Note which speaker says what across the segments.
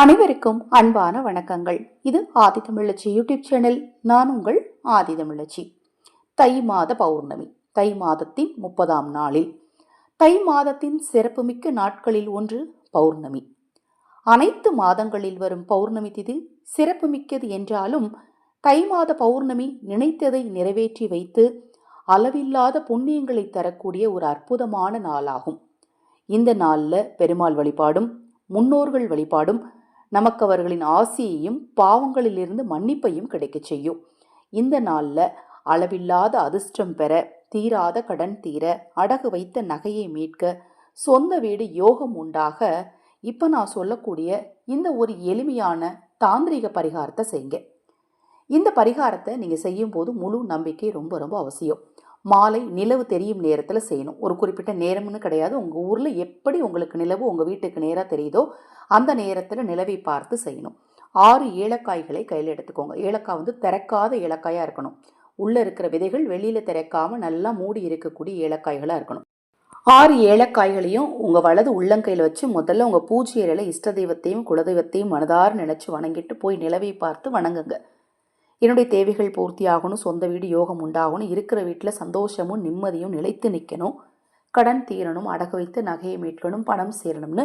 Speaker 1: அனைவருக்கும் அன்பான வணக்கங்கள். இது ஆதி தமிழச்சி யூடியூப் சேனல். நான் உங்கள் ஆதி தமிழச்சி. தை மாத பௌர்ணமி. தை மாதத்தின் முப்பதாம் நாளில். தை மாதத்தின் சிறப்புமிக்க நாட்களில் ஒன்று பௌர்ணமி. அனைத்து மாதங்களில் வரும் பௌர்ணமி திதி சிறப்புமிக்கது என்றாலும் தை மாத பௌர்ணமி நினைத்ததை நிறைவேற்றி வைத்து அளவில்லாத புண்ணியங்களை தரக்கூடிய ஒரு அற்புதமான நாளாகும். இந்த நாளில் பெருமாள் வழிபாடும் முன்னோர்கள் வழிபாடும் நமக்கு அவர்களின் ஆசியையும் பாவங்களிலிருந்து மன்னிப்பையும் கிடைக்கச் செய்யும். இந்த நாளில் அளவில்லாத அதிர்ஷ்டம் பெற தீராத கடன் தீர அடகு வைத்த நகையை மீட்க சொந்த வீடு யோகம் உண்டாக இப்போ நான் சொல்லக்கூடிய இந்த ஒரு எளிமையான தாந்திரிக பரிகாரத்தை செய்யுங்க. இந்த பரிகாரத்தை நீங்கள் செய்யும்போது முழு நம்பிக்கை ரொம்ப ரொம்ப அவசியம். மாலை நிலவு தெரியும் நேரத்தில் செய்யணும். ஒரு குறிப்பிட்ட நேரம்னு கிடையாது. உங்கள் ஊரில் எப்படி உங்களுக்கு நிலவு உங்கள் வீட்டுக்கு நேராக தெரியுதோ அந்த நேரத்தில் நிலவை பார்த்து செய்யணும். ஆறு ஏலக்காய்களை கையில் எடுத்துக்கோங்க. ஏலக்காய் வந்து திறக்காத ஏலக்காயாக இருக்கணும். உள்ளே இருக்கிற விதைகள் வெளியில் திறக்காமல் நல்லா மூடி இருக்கக்கூடிய ஏலக்காய்களாக இருக்கணும். ஆறு ஏலக்காய்களையும் உங்கள் வலது உள்ளங்கையில் வச்சு முதல்ல உங்கள் பூஜை அறையில் இஷ்ட தெய்வத்தையும் குலதெய்வத்தையும் மனதார நினச்சி வணங்கிட்டு போய் நிலவை பார்த்து வணங்குங்க. என்னுடைய தேவைகள் பூர்த்தியாகணும் சொந்த வீடு யோகம் உண்டாகணும் இருக்கிற வீட்டில் சந்தோஷமும் நிம்மதியும் நிலைத்து நிற்கணும் கடன் தீரணும் அடகு வைத்து நகையை மீட்கணும் பணம் சேரணும்னு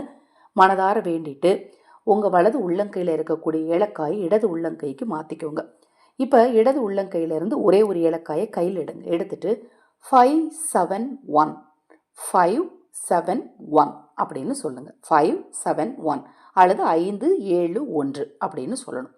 Speaker 1: மனதார வேண்டிட்டு உங்கள் வலது உள்ளங்கையில் இருக்கக்கூடிய ஏலக்காயை இடது உள்ளங்கைக்கு மாற்றிக்கோங்க இப்போ இடது உள்ளங்கையிலேருந்து ஒரே ஒரு ஏலக்காயை கையில் எடுங்க. எடுத்துட்டு five seven one five seven one அப்படின்னு சொல்லுங்கள் ஃபைவ் செவன் ஒன் அல்லது ஐந்து ஏழு ஒன்று அப்படின்னு சொல்லணும்.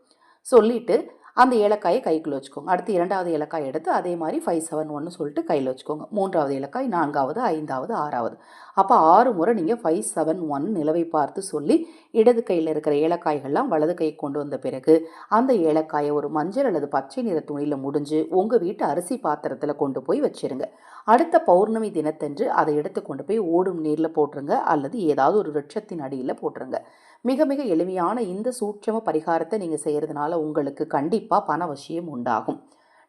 Speaker 1: சொல்லிவிட்டு அந்த ஏலக்காயை கைக்குள்ளே வச்சுக்கோங்க. அடுத்து இரண்டாவது ஏலக்காய் எடுத்து அதே மாதிரி ஃபைவ் செவன் ஒன்று சொல்லிட்டு கையில் வச்சுக்கோங்க. மூன்றாவது ஏலக்காய் நான்காவது ஐந்தாவது ஆறாவது. அப்போ ஆறு முறை நீங்கள் ஃபைவ் செவன் ஒன் நிலவை பார்த்து சொல்லி இடது கையில் இருக்கிற ஏலக்காய்கள்லாம் வலது கை கொண்டு வந்த பிறகு அந்த ஏலக்காயை ஒரு மஞ்சள் அல்லது பச்சை நிற துணியில் முடிஞ்சு உங்கள் வீட்டு அரிசி பாத்திரத்தில் கொண்டு போய் வச்சிருங்க. அடுத்த பௌர்ணமி தினத்தன்று அதை எடுத்து கொண்டு போய் ஓடும் நீரில் போட்டுருங்க. அல்லது ஏதாவது ஒரு விருட்சத்தின் அடியில் போட்டுருங்க. மிக மிக எளிமையான இந்த சூட்சம பரிகாரத்தை நீங்கள் செய்கிறதுனால உங்களுக்கு கண்டிப்பாக பண வசியம் உண்டாகும்.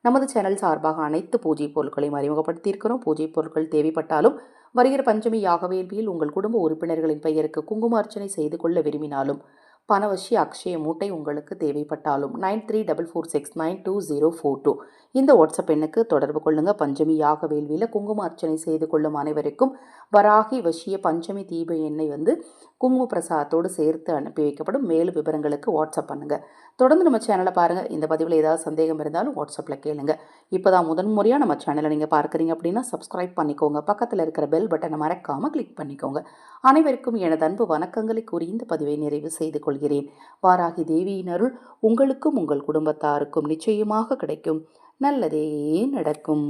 Speaker 1: நமது சேனல் சார்பாக அனைத்து பூஜை பொருட்களையும் அறிமுகப்படுத்தியிருக்கிறோம். பூஜை பொருட்கள் தேவைப்பட்டாலும் வருகிற பஞ்சமி யாகவேள்வியில் உங்கள் குடும்ப உறுப்பினர்களின் பெயருக்கு குங்கும அர்ச்சனை செய்து கொள்ள விரும்பினாலும் பணவசி அக்ஷய மூட்டை உங்களுக்கு தேவைப்பட்டாலும் nine three double four six nine two zero four two. இந்த வாட்ஸ்அப் எண்ணுக்கு தொடர்பு கொள்ளுங்கள் பஞ்சமி யாக வேள்வியில் குங்கும அர்ச்சனை செய்து கொள்ளும் அனைவருக்கும் வராகி வசிய பஞ்சமி தீப எண்ணெய் வந்து குங்கும பிரசாதத்தோடு சேர்த்து அனுப்பி வைக்கப்படும் மேலும் விவரங்களுக்கு வாட்ஸ்அப் பண்ணுங்கள் தொடர்ந்து நம்ம சேனலை பாருங்கள் இந்த பதிவில் ஏதாவது சந்தேகம் இருந்தாலும் வாட்ஸ்அப்பில் கேளுங்க. இப்போ தான் முதன்முறையாக நம்ம சேனலை நீங்கள் பார்க்குறீங்க அப்படின்னா சப்ஸ்கிரைப் பண்ணிக்கோங்க. பக்கத்தில் இருக்கிற பெல் பட்டனை மறக்காமல் கிளிக் பண்ணிக்கோங்க. அனைவருக்கும் எனது அன்பு வணக்கங்களை கூறி இந்த பதிவை நிறைவு செய்து கொள்கிறேன். வாராகி தேவியின் அருள் உங்களுக்கும் உங்கள் குடும்பத்தாருக்கும் நிச்சயமாக கிடைக்கும். நல்லதே நடக்கும்.